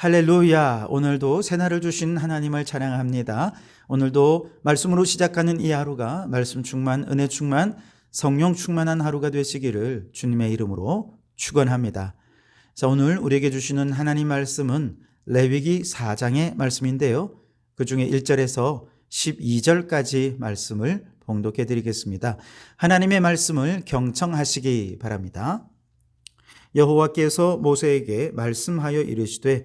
할렐루야. 오늘도 새날을 주신 하나님을 찬양합니다. 오늘도 말씀으로 시작하는 이 하루가 말씀 충만, 은혜 충만, 성령 충만한 하루가 되시기를 주님의 이름으로 축원합니다. 자, 오늘 우리에게 주시는 하나님 말씀은 레위기 4장의 말씀인데요. 그 중에 1절에서 12절까지 말씀을 봉독해 드리겠습니다. 하나님의 말씀을 경청하시기 바랍니다. 여호와께서 모세에게 말씀하여 이르시되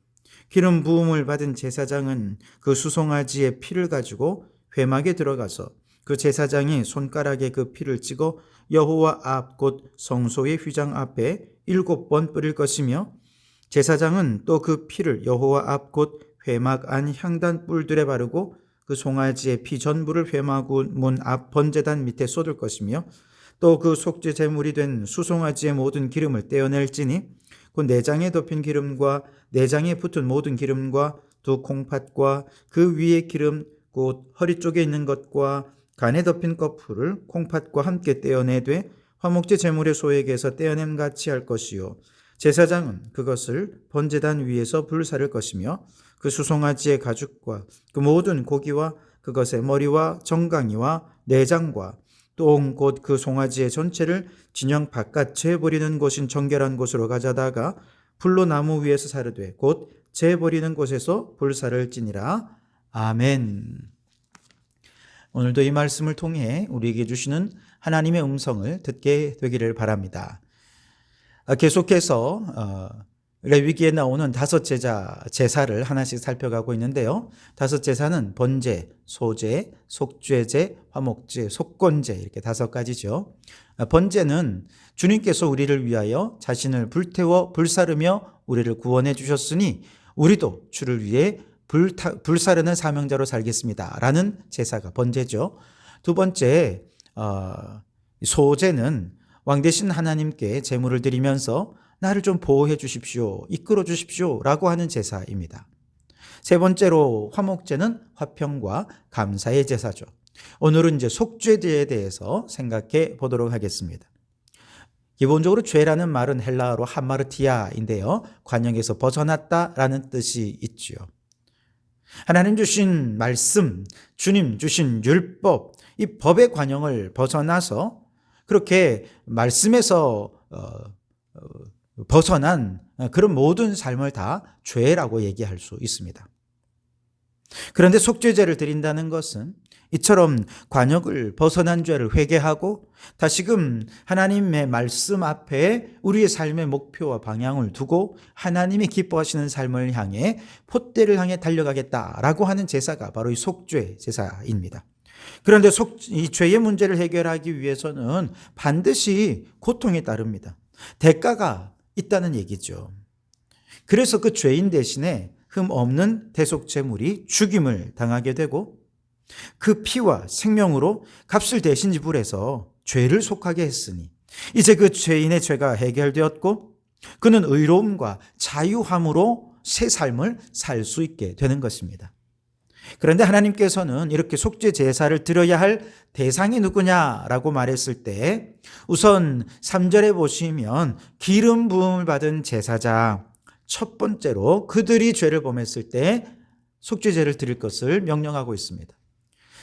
기름 부음을 받은 제사장은 그 수송아지의 피를 가지고 회막에 들어가서 그 제사장이 손가락에 그 피를 찍어 여호와 앞 곧 성소의 휘장 앞에 일곱 번 뿌릴 것이며 제사장은 또 그 피를 여호와 앞 곧 회막 안 향단 뿔들에 바르고 그 송아지의 피 전부를 회막 문 앞 번제단 밑에 쏟을 것이며 또 그 속죄 제물이 된 수송아지의 모든 기름을 떼어낼지니 그 내장에 덮인 기름과 내장에 붙은 모든 기름과 두 콩팥과 그 위에 기름 곧 허리 쪽에 있는 것과 간에 덮인 거풀을 콩팥과 함께 떼어내되 화목제 제물의 소에게서 떼어냄 같이 할 것이요. 제사장은 그것을 번제단 위에서 불사를 것이며 그 수송아지의 가죽과 그 모든 고기와 그것의 머리와 정강이와 내장과 똥곧 그 송아지의 전체를 진영 바깥에 버리는 곳인 정결한 곳으로 가져다가 불로 나무 위에서 사르되 곧 재버리는 곳에서 불사를 지니라 아멘. 오늘도 이 말씀을 통해 우리에게 주시는 하나님의 음성을 듣게 되기를 바랍니다. 아, 계속해서 어, 레위기에 나오는 다섯 제자 제사를 하나씩 살펴가고 있는데요. 다섯 제사는 번제, 소제, 속죄제, 화목제, 속건제 이렇게 다섯 가지죠. 아, 번제는 주님께서 우리를 위하여 자신을 불태워 불사르며 우리를 구원해 주셨으니 우리도 주를 위해 불타, 불사르는 사명자로 살겠습니다. 라는 제사가 번제죠. 두 번째 어, 소제는 왕 대신 하나님께 제물을 드리면서 나를 좀 보호해 주십시오. 이끌어 주십시오. 라고 하는 제사입니다. 세 번째로 화목제는 화평과 감사의 제사죠. 오늘은 이제 속죄제에 대해서 생각해 보도록 하겠습니다. 기본적으로 죄라는 말은 헬라어로 하마르티아인데요. 관역에서 벗어났다라는 뜻이 있지요. 하나님 주신 말씀, 주님 주신 율법, 이 법의 관용을 벗어나서 그렇게 말씀에서 어, 어, 벗어난 그런 모든 삶을 다 죄라고 얘기할 수 있습니다. 그런데 속죄제를 드린다는 것은 이처럼 관역을 벗어난 죄를 회개하고 다시금 하나님의 말씀 앞에 우리의 삶의 목표와 방향을 두고 하나님이 기뻐하시는 삶을 향해 포대를 향해 달려가겠다라고 하는 제사가 바로 이 속죄 제사입니다. 그런데 속, 이 죄의 문제를 해결하기 위해서는 반드시 고통에 따릅니다. 대가가 있다는 얘기죠. 그래서 그 죄인 대신에 흠 없는 대속제물이 죽임을 당하게 되고 그 피와 생명으로 값을 대신 지불해서 죄를 속하게 했으니 이제 그 죄인의 죄가 해결되었고 그는 의로움과 자유함으로 새 삶을 살 수 있게 되는 것입니다. 그런데 하나님께서는 이렇게 속죄 제사를 드려야 할 대상이 누구냐라고 말했을 때 우선 3절에 보시면 기름 부음을 받은 제사장 첫 번째로 그들이 죄를 범했을 때 속죄제를 드릴 것을 명령하고 있습니다.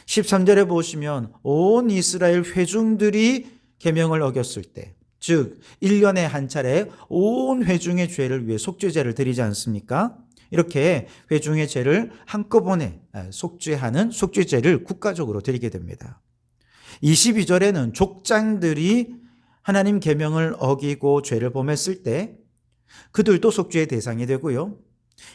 13절에 보시면 온 이스라엘 회중들이 계명을 어겼을 때, 즉 1년에 한 차례 온 회중의 죄를 위해 속죄제를 드리지 않습니까? 이렇게 회중의 죄를 한꺼번에 속죄하는 속죄제를 국가적으로 드리게 됩니다. 22절에는 족장들이 하나님 계명을 어기고 죄를 범했을 때 그들도 속죄의 대상이 되고요.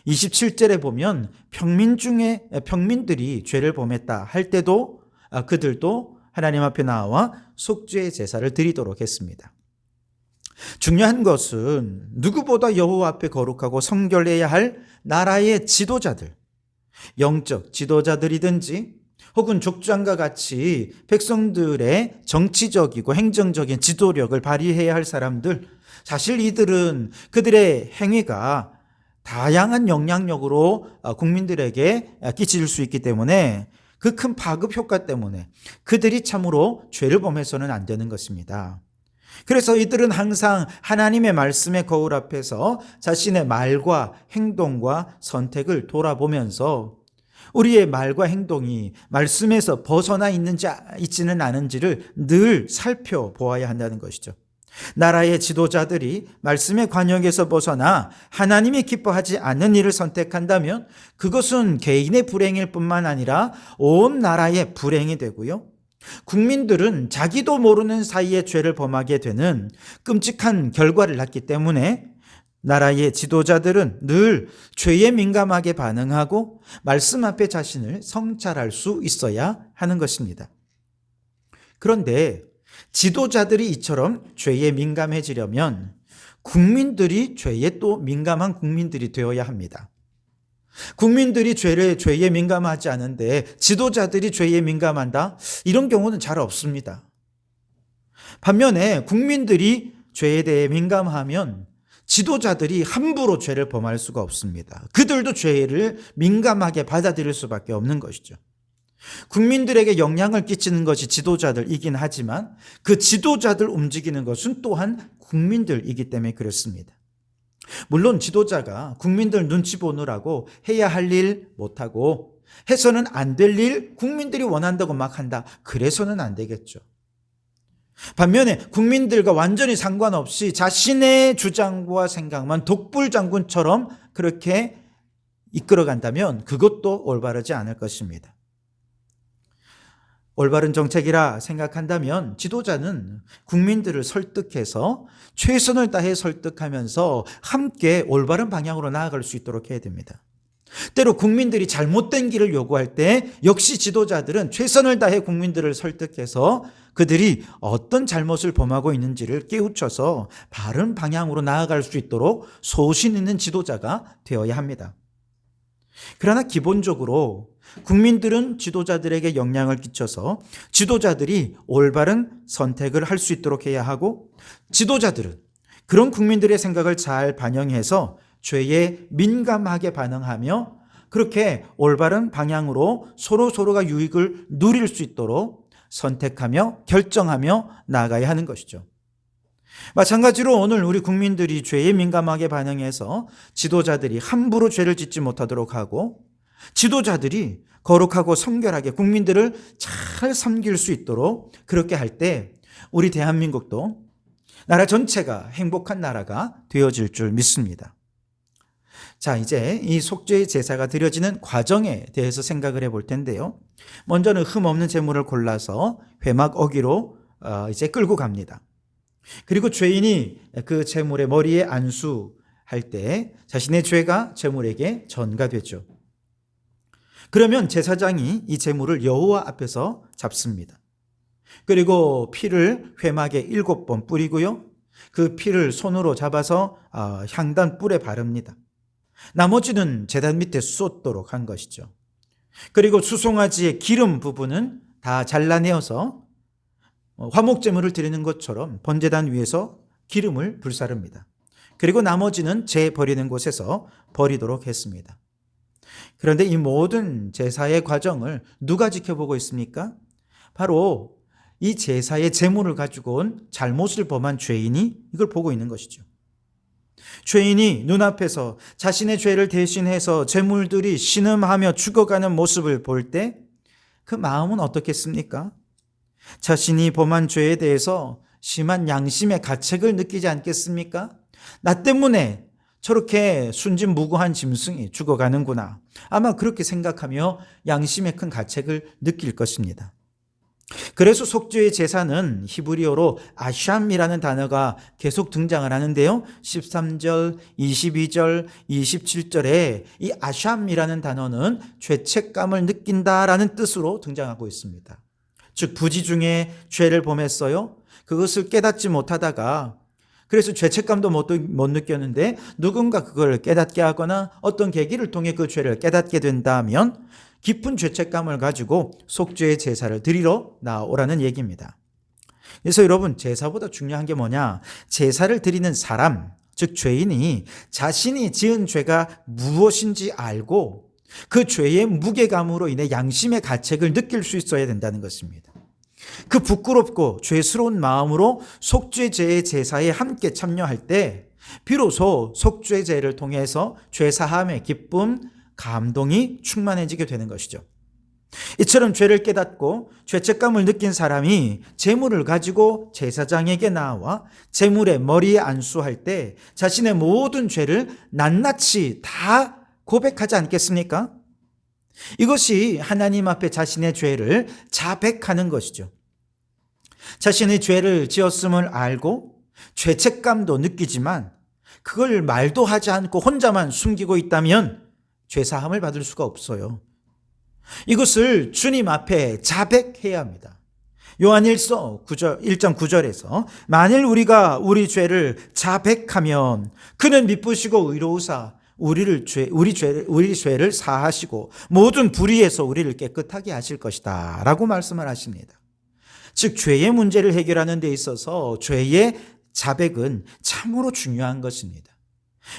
27절에 보면 평민 중에 평민들이 죄를 범했다 할 때도 아, 그들도 하나님 앞에 나와 속죄의 제사를 드리도록 했습니다. 중요한 것은 누구보다 여호와 앞에 거룩하고 성결해야 할 나라의 지도자들 영적 지도자들이든지 혹은 족장과 같이 백성들의 정치적이고 행정적인 지도력을 발휘해야 할 사람들, 사실 이들은 그들의 행위가 다양한 영향력으로 어, 국민들에게 끼칠 수 있기 때문에 그 큰 파급 효과 때문에 그들이 참으로 죄를 범해서는 안 되는 것입니다. 그래서 이들은 항상 하나님의 말씀의 거울 앞에서 자신의 말과 행동과 선택을 돌아보면서 우리의 말과 행동이 말씀에서 벗어나 있는지 있지는 않은지를 늘 살펴보아야 한다는 것이죠. 나라의 지도자들이 말씀의 관역에서 벗어나 하나님이 기뻐하지 않는 일을 선택한다면 그것은 개인의 불행일 뿐만 아니라 온 나라의 불행이 되고요. 국민들은 자기도 모르는 사이에 죄를 범하게 되는 끔찍한 결과를 낳기 때문에 나라의 지도자들은 늘 죄에 민감하게 반응하고 말씀 앞에 자신을 성찰할 수 있어야 하는 것입니다. 그런데 지도자들이 이처럼 죄에 민감해지려면 국민들이 죄에 또 민감한 국민들이 되어야 합니다. 국민들이 죄를, 죄에 민감하지 않은데 지도자들이 죄에 민감한다? 이런 경우는 잘 없습니다. 반면에 국민들이 죄에 대해 민감하면 지도자들이 함부로 죄를 범할 수가 없습니다. 그들도 죄를 민감하게 받아들일 수밖에 없는 것이죠. 국민들에게 영향을 끼치는 것이 지도자들이긴 하지만 그 지도자들 움직이는 것은 또한 국민들이기 때문에 그렇습니다. 물론 지도자가 국민들 눈치 보느라고 해야 할 일 못하고 해서는 안 될 일 국민들이 원한다고 막 한다. 그래서는 안 되겠죠. 반면에 국민들과 완전히 상관없이 자신의 주장과 생각만 독불 장군처럼 그렇게 이끌어간다면 그것도 올바르지 않을 것입니다. 올바른 정책이라 생각한다면 지도자는 국민들을 설득해서 최선을 다해 설득하면서 함께 올바른 방향으로 나아갈 수 있도록 해야 됩니다. 때로 국민들이 잘못된 길을 요구할 때 역시 지도자들은 최선을 다해 국민들을 설득해서 그들이 어떤 잘못을 범하고 있는지를 깨우쳐서 바른 방향으로 나아갈 수 있도록 소신 있는 지도자가 되어야 합니다. 그러나 기본적으로 국민들은 지도자들에게 영향을 끼쳐서 지도자들이 올바른 선택을 할 수 있도록 해야 하고 지도자들은 그런 국민들의 생각을 잘 반영해서 죄에 민감하게 반응하며 그렇게 올바른 방향으로 서로 서로가 유익을 누릴 수 있도록 선택하며 결정하며 나아가야 하는 것이죠. 마찬가지로 오늘 우리 국민들이 죄에 민감하게 반응해서 지도자들이 함부로 죄를 짓지 못하도록 하고 지도자들이 거룩하고 성결하게 국민들을 잘 섬길 수 있도록 그렇게 할 때 우리 대한민국도 나라 전체가 행복한 나라가 되어질 줄 믿습니다. 자, 이제 이 속죄의 제사가 드려지는 과정에 대해서 생각을 해볼 텐데요. 먼저는 흠 없는 재물을 골라서 회막 어기로 어, 이제 끌고 갑니다. 그리고 죄인이 그 재물의 머리에 안수할 때 자신의 죄가 재물에게 전가되죠. 그러면 제사장이 이 제물을 여호와 앞에서 잡습니다. 그리고 피를 회막에 일곱 번 뿌리고요. 그 피를 손으로 잡아서 어, 향단 뿔에 바릅니다. 나머지는 재단 밑에 쏟도록 한 것이죠. 그리고 수송아지의 기름 부분은 다 잘라내어서 어, 화목제물을 드리는 것처럼 번제단 위에서 기름을 불사릅니다. 그리고 나머지는 재 버리는 곳에서 버리도록 했습니다. 그런데 이 모든 제사의 과정을 누가 지켜보고 있습니까? 바로 이 제사의 제물을 가지고 온 잘못을 범한 죄인이 이걸 보고 있는 것이죠. 죄인이 눈앞에서 자신의 죄를 대신해서 제물들이 신음하며 죽어가는 모습을 볼 때 그 마음은 어떻겠습니까? 자신이 범한 죄에 대해서 심한 양심의 가책을 느끼지 않겠습니까? 나 때문에 저렇게 순진무구한 짐승이 죽어가는구나. 아마 그렇게 생각하며 양심의 큰 가책을 느낄 것입니다. 그래서 속죄의 제사는 히브리어로 아샴이라는 단어가 계속 등장을 하는데요. 13절, 22절, 27절에 이 아샴이라는 단어는 죄책감을 느낀다라는 뜻으로 등장하고 있습니다. 즉 부지 중에 죄를 범했어요. 그것을 깨닫지 못하다가 그래서 죄책감도 못, 못 느꼈는데 누군가 그걸 깨닫게 하거나 어떤 계기를 통해 그 죄를 깨닫게 된다면 깊은 죄책감을 가지고 속죄의 제사를 드리러 나오라는 얘기입니다. 그래서 여러분 제사보다 중요한 게 뭐냐? 제사를 드리는 사람, 즉 죄인이 자신이 지은 죄가 무엇인지 알고 그 죄의 무게감으로 인해 양심의 가책을 느낄 수 있어야 된다는 것입니다. 그 부끄럽고 죄스러운 마음으로 속죄제의 제사에 함께 참여할 때 비로소 속죄제를 통해서 죄사함의 기쁨, 감동이 충만해지게 되는 것이죠. 이처럼 죄를 깨닫고 죄책감을 느낀 사람이 재물을 가지고 제사장에게 나와 재물의 머리에 안수할 때 자신의 모든 죄를 낱낱이 다 고백하지 않겠습니까? 이것이 하나님 앞에 자신의 죄를 자백하는 것이죠. 자신의 죄를 지었음을 알고 죄책감도 느끼지만 그걸 말도 하지 않고 혼자만 숨기고 있다면 죄사함을 받을 수가 없어요. 이것을 주님 앞에 자백해야 합니다. 요한일서 9절, 1장 9절에서 만일 우리가 우리 죄를 자백하면 그는 미쁘시고 의로우사 우리를 죄, 우리 죄, 우리 죄를 사하시고 모든 불의에서 우리를 깨끗하게 하실 것이다. 라고 말씀을 하십니다. 즉, 죄의 문제를 해결하는 데 있어서 죄의 자백은 참으로 중요한 것입니다.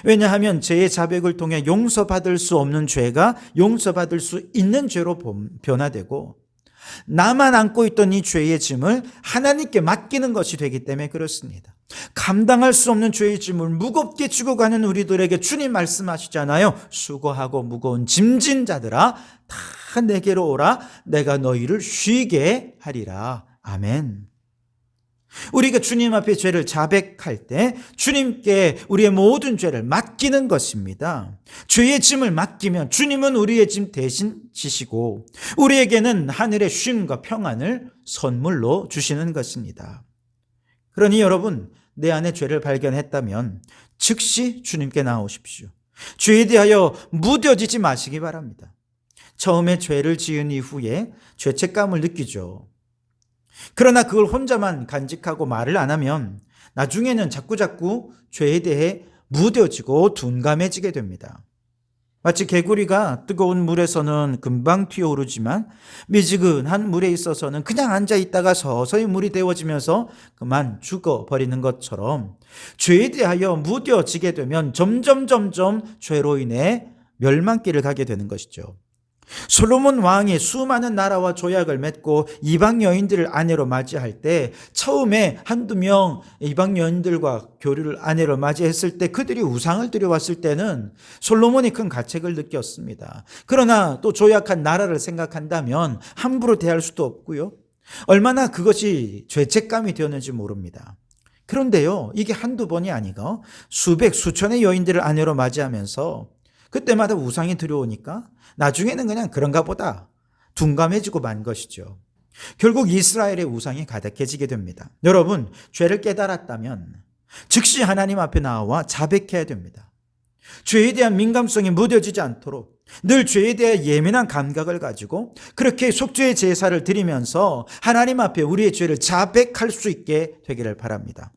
왜냐하면 죄의 자백을 통해 용서받을 수 없는 죄가 용서받을 수 있는 죄로 변화되고 나만 안고 있던 이 죄의 짐을 하나님께 맡기는 것이 되기 때문에 그렇습니다. 감당할 수 없는 죄의 짐을 무겁게 지고 가는 우리들에게 주님 말씀하시잖아요. 수고하고 무거운 짐진 자들아 다 내게로 오라 내가 너희를 쉬게 하리라. 아멘. 우리가 주님 앞에 죄를 자백할 때 주님께 우리의 모든 죄를 맡기는 것입니다. 죄의 짐을 맡기면 주님은 우리의 짐 대신 지시고 우리에게는 하늘의 쉼과 평안을 선물로 주시는 것입니다. 그러니 여러분, 내 안에 죄를 발견했다면 즉시 주님께 나오십시오. 죄에 대하여 무뎌지지 마시기 바랍니다. 처음에 죄를 지은 이후에 죄책감을 느끼죠. 그러나 그걸 혼자만 간직하고 말을 안 하면 나중에는 자꾸자꾸 죄에 대해 무뎌지고 둔감해지게 됩니다. 마치 개구리가 뜨거운 물에서는 금방 튀어오르지만 미지근한 물에 있어서는 그냥 앉아 있다가 서서히 물이 데워지면서 그만 죽어버리는 것처럼 죄에 대하여 무뎌지게 되면 점점 점점 죄로 인해 멸망길을 가게 되는 것이죠. 솔로몬 왕이 수많은 나라와 조약을 맺고 이방 여인들을 아내로 맞이할 때 처음에 한두 명 이방 여인들과 교류를 아내로 맞이했을 때 그들이 우상을 들여왔을 때는 솔로몬이 큰 가책을 느꼈습니다. 그러나 또 조약한 나라를 생각한다면 함부로 대할 수도 없고요. 얼마나 그것이 죄책감이 되었는지 모릅니다. 그런데요, 이게 한두 번이 아니고 수백, 수천의 여인들을 아내로 맞이하면서 그때마다 우상이 들어오니까 나중에는 그냥 그런가 보다 둔감해지고 만 것이죠. 결국 이스라엘의 우상이 가득해지게 됩니다. 여러분, 죄를 깨달았다면 즉시 하나님 앞에 나와 자백해야 됩니다. 죄에 대한 민감성이 무뎌지지 않도록 늘 죄에 대해 예민한 감각을 가지고 그렇게 속죄의 제사를 드리면서 하나님 앞에 우리의 죄를 자백할 수 있게 되기를 바랍니다.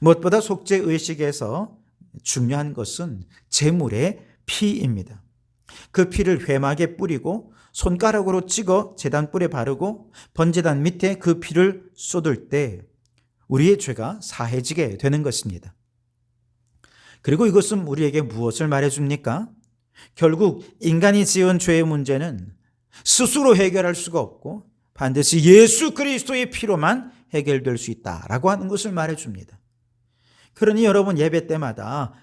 무엇보다 속죄 의식에서 중요한 것은 제물의 피입니다. 그 피를 회막에 뿌리고 손가락으로 찍어 재단 뿔에 바르고 번제단 밑에 그 피를 쏟을 때 우리의 죄가 사해지게 되는 것입니다. 그리고 이것은 우리에게 무엇을 말해줍니까? 결국 인간이 지은 죄의 문제는 스스로 해결할 수가 없고 반드시 예수 그리스도의 피로만 해결될 수 있다라고 하는 것을 말해줍니다. 그러니 여러분 예배 때마다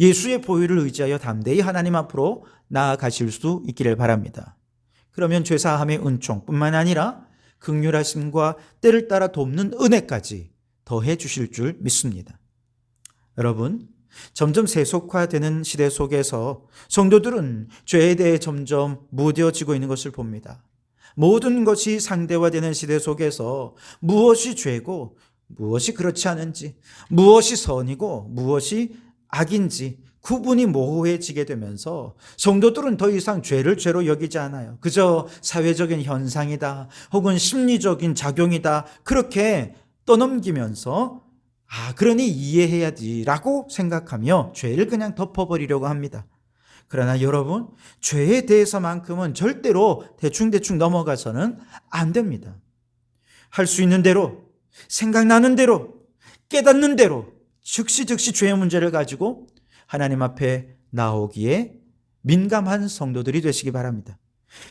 예수의 보혈을 의지하여 담대히 하나님 앞으로 나아가실 수 있기를 바랍니다. 그러면 죄사함의 은총뿐만 아니라 극률하심과 때를 따라 돕는 은혜까지 더해 주실 줄 믿습니다. 여러분, 점점 세속화되는 시대 속에서 성도들은 죄에 대해 점점 무뎌지고 있는 것을 봅니다. 모든 것이 상대화되는 시대 속에서 무엇이 죄고 무엇이 그렇지 않은지, 무엇이 선이고 무엇이 악인지 구분이 모호해지게 되면서 성도들은 더 이상 죄를 죄로 여기지 않아요. 그저 사회적인 현상이다 혹은 심리적인 작용이다 그렇게 떠넘기면서 아, 그러니 이해해야지라고 생각하며 죄를 그냥 덮어버리려고 합니다. 그러나 여러분, 죄에 대해서만큼은 절대로 대충대충 넘어가서는 안 됩니다. 할 수 있는 대로, 생각나는 대로, 깨닫는 대로, 즉시 즉시 죄의 문제를 가지고 하나님 앞에 나오기에 민감한 성도들이 되시기 바랍니다.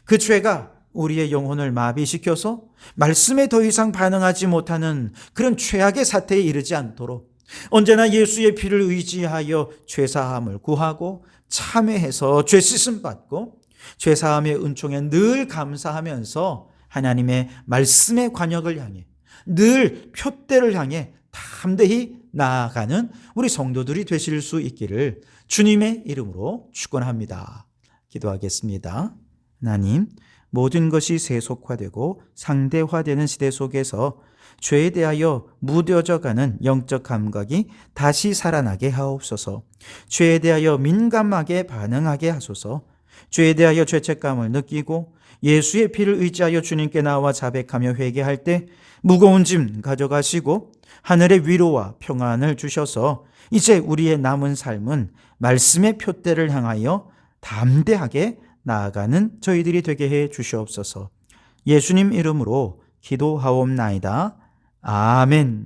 그 죄가 우리의 영혼을 마비시켜서 말씀에 더 이상 반응하지 못하는 그런 최악의 사태에 이르지 않도록 언제나 예수의 피를 의지하여 죄사함을 구하고 참회해서 죄 씻음 받고 죄사함의 은총에 늘 감사하면서 하나님의 말씀의 관역을 향해 늘 표대를 향해 담대히 나아가는 우리 성도들이 되실 수 있기를 주님의 이름으로 축원합니다. 기도하겠습니다. 하나님, 모든 것이 세속화되고 상대화되는 시대 속에서 죄에 대하여 무뎌져 가는 영적 감각이 다시 살아나게 하옵소서. 죄에 대하여 민감하게 반응하게 하소서. 죄에 대하여 죄책감을 느끼고 예수의 피를 의지하여 주님께 나와 자백하며 회개할 때 무거운 짐 가져가시고 하늘의 위로와 평안을 주셔서 이제 우리의 남은 삶은 말씀의 표대를 향하여 담대하게 나아가는 저희들이 되게 해 주시옵소서. 예수님 이름으로 기도하옵나이다. 아멘.